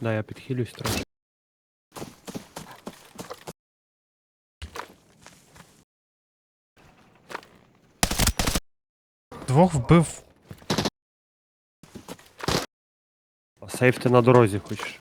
Да, я підхилюсь трохи. Двох вбив. А сейф ти на дорозі хочеш.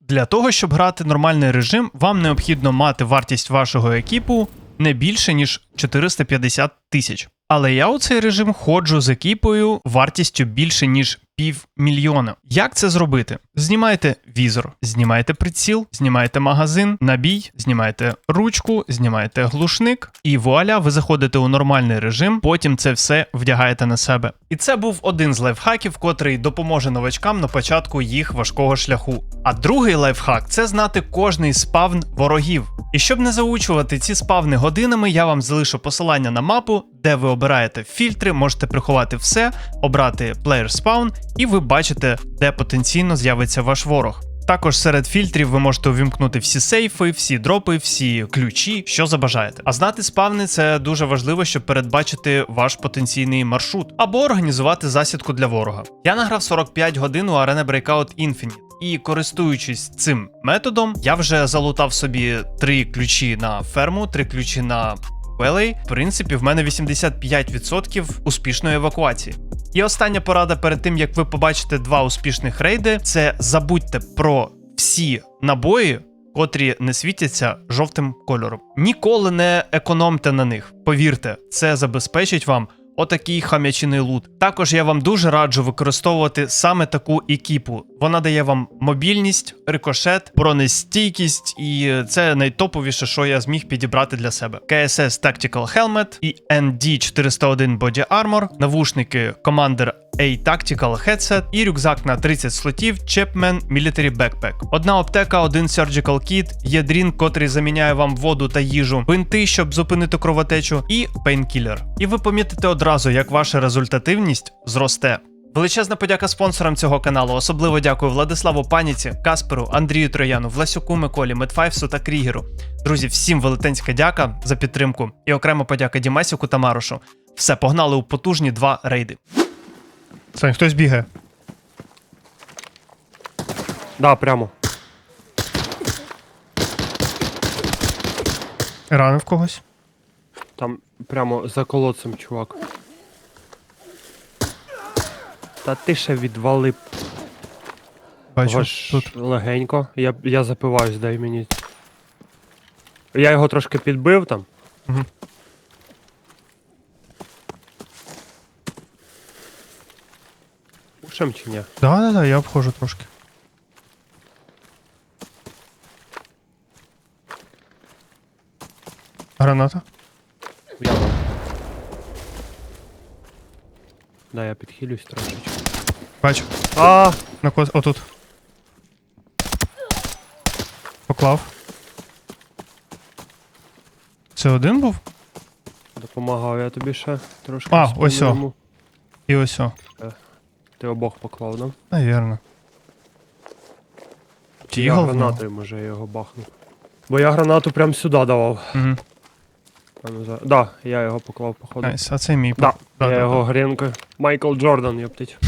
Для того, щоб грати нормальний режим, вам необхідно мати вартість вашого екіпу не більше, ніж 450 тисяч. Але я у цей режим ходжу з екіпою вартістю більше, ніж півмільйона. Як це зробити? Знімайте візор, знімайте приціл, знімайте магазин, набій, знімайте ручку, знімайте глушник, і вуаля, ви заходите у нормальний режим, потім це все вдягаєте на себе. І це був один з лайфхаків, котрий допоможе новачкам на початку їх важкого шляху. А другий лайфхак це знати кожний спавн ворогів. І щоб не заучувати ці спавни годинами, я вам залишу посилання на мапу, де ви обираєте фільтри, можете приховати все, обрати Player Spawn, і ви бачите, де потенційно з'явиться ваш ворог. Також серед фільтрів ви можете увімкнути всі сейфи, всі дропи, всі ключі, що забажаєте. А знати спавни це дуже важливо, щоб передбачити ваш потенційний маршрут або організувати засідку для ворога. Я награв 45 годин у Arena Breakout Infinite. І користуючись цим методом, я вже залутав собі три ключі на ферму, три ключі на Велей. В принципі, в мене 85% успішної евакуації. І остання порада перед тим, як ви побачите два успішних рейди, це забудьте про всі набої, котрі не світяться жовтим кольором. Ніколи не економте на них. Повірте, це забезпечить вам отакий хам'ячиний лут. Також я вам дуже раджу використовувати саме таку екіпу. Вона дає вам мобільність, рикошет, бронестійкість, і це найтоповіше, що я зміг підібрати для себе. KSS Tactical Helmet і ND401 Body Armor, навушники Commander A Tactical Headset і рюкзак на 30 слотів Chapman Military Backpack. Одна аптека, один Surgical Kit, є дрін, котрий заміняє вам воду та їжу, бинти, щоб зупинити кровотечу, і пейнкілер. І ви помітите одразу, як ваша результативність зросте. Величезна подяка спонсорам цього каналу. Особливо дякую Владиславу Паніці, Касперу, Андрію Трояну, Власюку Миколі, Медфайвсу та Крігеру. Друзі, всім велетенська дяка за підтримку. І окрема подяка Дімасіку та Марушу. Все, погнали у потужні два рейди. Сань, хтось бігає. Да, прямо. Ранив когось. Там прямо за колодцем, чувак. Та ти ще відвали Бачу. Ваш Тут. легенько. Я, я запиваюсь, дай мені. Я його трошки підбив там. Мгм. Пушим чи ні? Да, да, да, я обходжу трошки. Граната. Я вам. Да, я підхилюсь трошечки. Бачу. А! На кос... Отут. Поклав. Це один був? Допомагав я тобі ще трошки. А, ось о. І ось о. Ти обох поклав, да? Навірно. Чи я гранатою, може, я його бахнув. Бо я гранату прям сюди давав. Угу. За... Да, я його поклав, походу. Найс, а це мій. Да, Да, я да, його грінкою. Майкл Джордан, ёптить.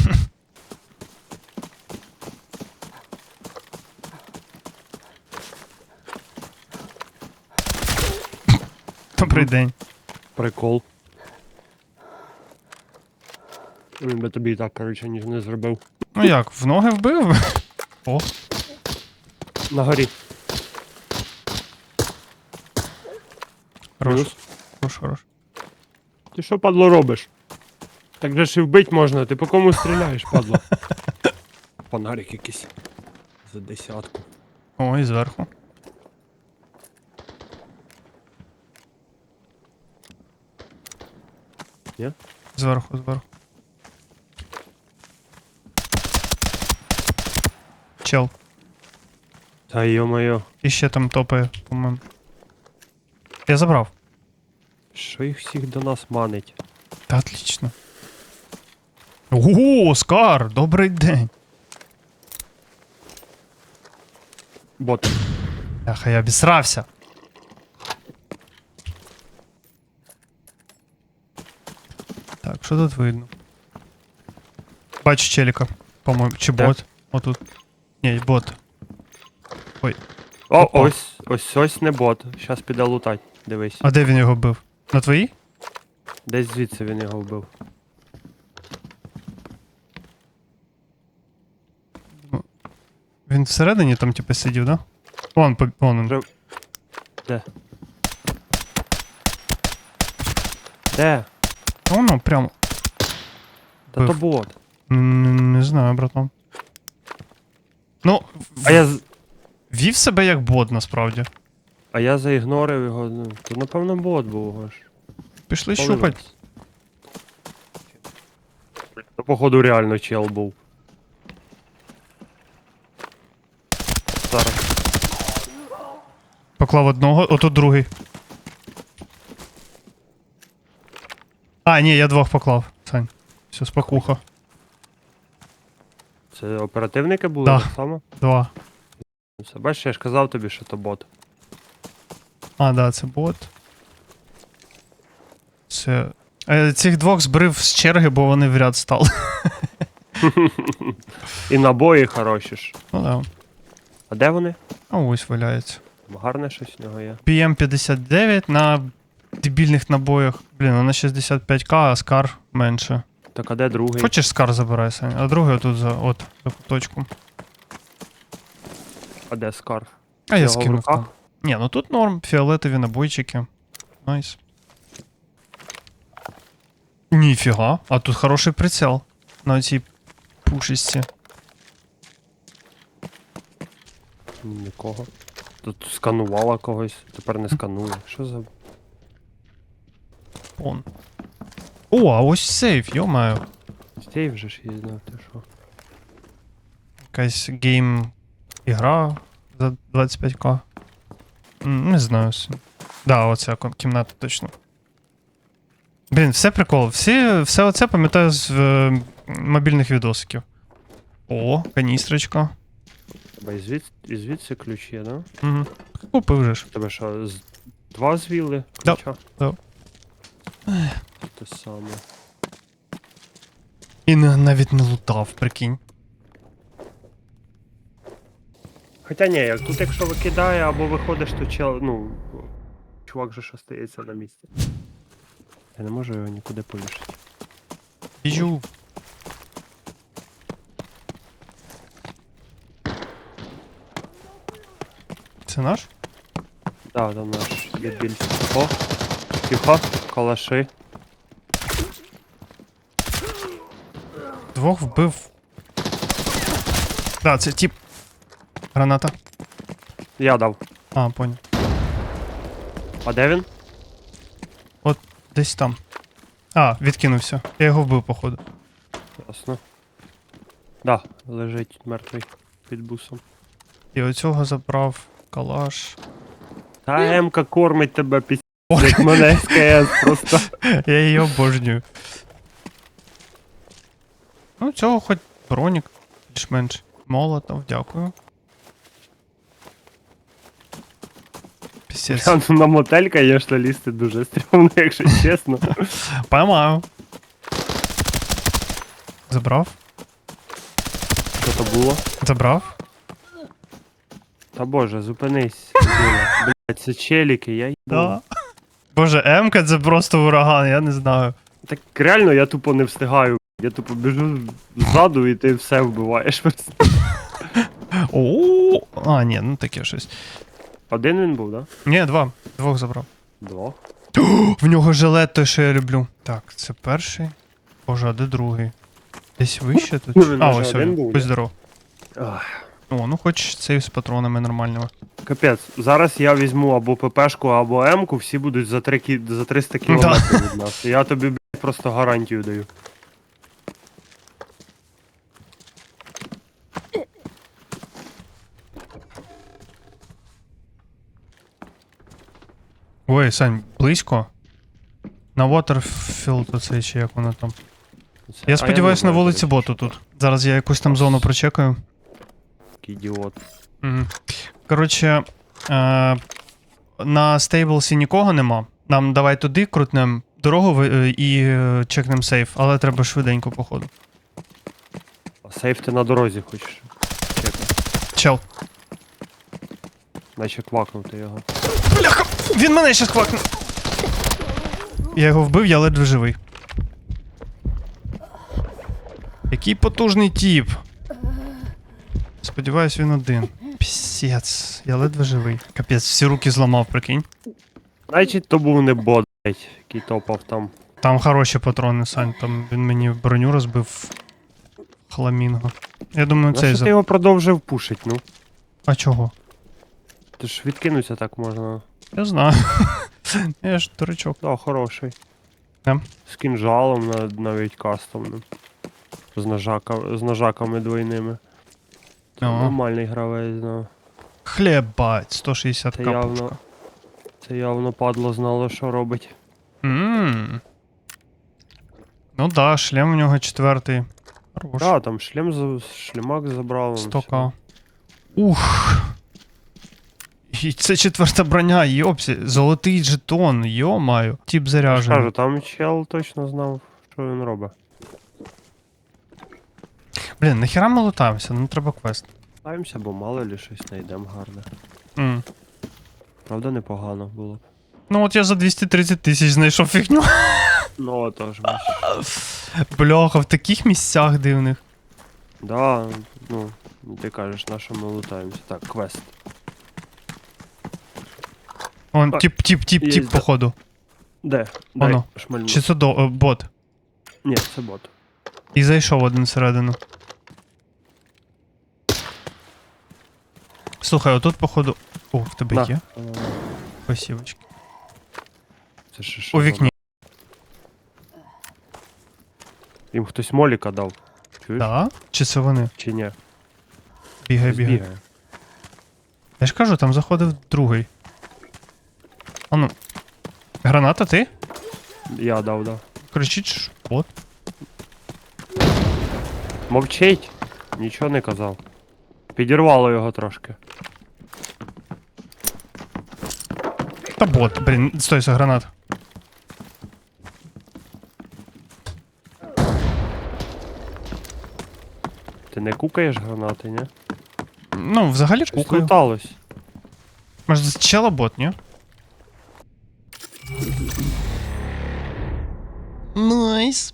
Добрий день. Прикол. Він би тобі і так, коротше, ніж не зробив. Ну як, в ноги вбив? О, На горі. хорош, Плюс. хорош, хорош. Ти що, падло, робиш? Так же ж і вбить можна, ти по кому стріляєш, падло? Фонарик якийсь. За десятку. Ой, зверху. Ні? Зверху, зверху. Чел. Та йо-моє. І ще там топає, по-моєму. Я забрав. Що їх всіх до нас манить? Та отлично. Ого, Оскар! Добрий день. Бот. Ах, я обісрався. Так, що тут видно? Бачу челіка, по-моєму, чи Де? бот. Отут. Ні, бот. Ой. О, Опа. ось, ось ось не бот. Щас піде лутать. Дивись. А де він його бив? На твоїй? Десь звідси він його вбив. Він всередині там, типу, сидів, да? Вон, по- вон він. Вже- Де? Де? Воно прямо. Та то Бив. бот. М, Не знаю, братан. Ну, А я, з- вів себе як бот, насправді. А я заігнорив його. Ну, то напевно бот був аж. Пішли щупать. То походу реально чел був. Зараз. Поклав одного, отут другий. А, ні, я двох поклав. Сань. Все, спокуха. Це оперативники були Да. так само? Два. Все, бачиш, я ж казав тобі, що то бот. А, да, це бот. Це. Е, цих двох збрив з черги, бо вони в ряд стали. І набої хороші ж. Ну да. А де вони? А ось валяється. Гарне щось в нього є. PM59 на дебільних набоях. Блін, вона 65к, а скар менше. Так а де другий? Хочеш скар забирай, Саня, а другий отут за от за куточком. А де скарф? А я скинув. Ні, ну тут норм, фіолетові набойчики. Найс. Ніфіга, а тут хороший прицел на цій пушисті. Нікого. Тут сканувала когось, тепер не сканує. Що за. Пон. О, а ось сейф, йомаю. Стей вже ж знав, ти що. Якась гейм ігра за 25к. Не знаю. Да, оця кімната точно. Блін, все прикол. Всі, все оце пам'ятаю з е, мобільних відосиків. О, каністрочка. Тебе і звідси, і звідси ключ є, да? Угу. Купив же ж. Тебе що, з... два звіли? Ключа? да. Те саме. І навіть не лутав, прикинь. Хоча ні, тут якщо викидає або виходиш, то чел, ну. Чувак же ж остається на місці. Я не можу його нікуди повішати. Біжу. Це наш? Да, там наш є більше. О! Тихо, калаши. Двох вбив. Да, це тип. Граната. Я дав. А, понял. А де він? Десь там. А, відкинувся. Я його вбив, походу. Ясно. Да, лежить мертвий під бусом. І оцього забрав калаш. Та Емка кормить тебе після як мене СКС просто. Я її обожнюю. Ну, цього хоч бронік, більш-менш. Молотов, дякую. Ну, на мотель, конечно, лізти дуже стрімно, якщо чесно. Поймаю. Забрав? Що то було? Забрав? Та боже, зупинись. Блять, це челіки, я їбу. Да. Боже, М-ка це просто ураган, я не знаю. Так реально я тупо не встигаю. Я тупо біжу ззаду і ти все вбиваєш. О, а, ні, ну таке щось. Один він був, да? Ні, два. Двох забрав. Двох. В нього жилет той, що я люблю. Так, це перший. Боже, а де другий? Десь вище тут. Ну, він а, вже ось один був, Будь ні? здоров. Ах, О, ну хоч цей з патронами нормальними. Капець, зараз я візьму або ППшку, або М-ку, всі будуть за, 3 кі... за 300 кілометрів від нас. Я тобі блядь, просто гарантію даю. Ой, Сань, близько. На Waterfield оцей чи як воно там. Я а сподіваюся, на вулиці боту тут. Зараз я якусь там зону прочекаю. Ідіот. Угу. Коротше, е, на стейблсі нікого нема. Нам давай туди крутнем дорогу е, і е, чекнем сейф, але треба швиденько, походу. А сейф ти на дорозі хочеш. Чекай. Чел. Наче квакнути його. Бляха! Він мене щас квакне. Я його вбив, я ледве живий. Який потужний тіп. Сподіваюсь, він один. Пісець, я ледве живий. Капець, всі руки зламав, прикинь. Значить, то був не бот, блядь, який топав там. Там хороші патрони, Сань, там він мені броню розбив. Хламінго. Я думаю, цей за. ти його продовжив пушить, ну? А чого? Ти ж відкинуться так можна. Я знаю. Я ж дурачок. Да, хороший. Ем. З кінжалом на- навіть кастомним. З, ножака, з ножаками двойними. Це Ага. нормальний гравець, да. Хлібать, 160 Це явно. Це явно падло знало, що робить. Ммм. Ну да, шлем у нього четвертий. Хорош. Да, там шлем за- шлемак забрав. он 100к. Ух. І це четверта броня, йопсі. Золотий жетон, йо-маю. Тіп заряжений. Кажу, там чел точно знав, що він робить. Блін, нахіра ми лутаємося, ну треба квест. Ставимося, бо мало ли щось знайдемо гарне. М. Правда, непогано було б. Ну от я за 230 тисяч знайшов фігню. Ну, отож, бачиш. Бляха, в таких місцях дивних. Да, ну, ти кажеш, на що ми лутаємося. Так, квест. Тіп, тіп, є, тіп, да. походу. Де? Воно. Дай шмальну. Чи це до, е, бот? Ні, це бот. І зайшов один всередину. Слухай, отут, походу. О, в тебе На. є? Спасибочки. Це ще що? У вікні. Їм хтось моліка дав. Чуєш? Да? Чи це вони? Чи ні? Бігай, Хтось бігай. бігає. Я ж кажу, там заходив другий. А ну. Граната ти? Я дав, да. Кричить, що бот. Мовчить. Нічого не казав. Підірвало його трошки. Та бот, блін, стой, це гранат. Ти не кукаєш гранати, ні? Ну, взагалі Щось кукаю. луталось. Може, це чела бот, ні? Найс.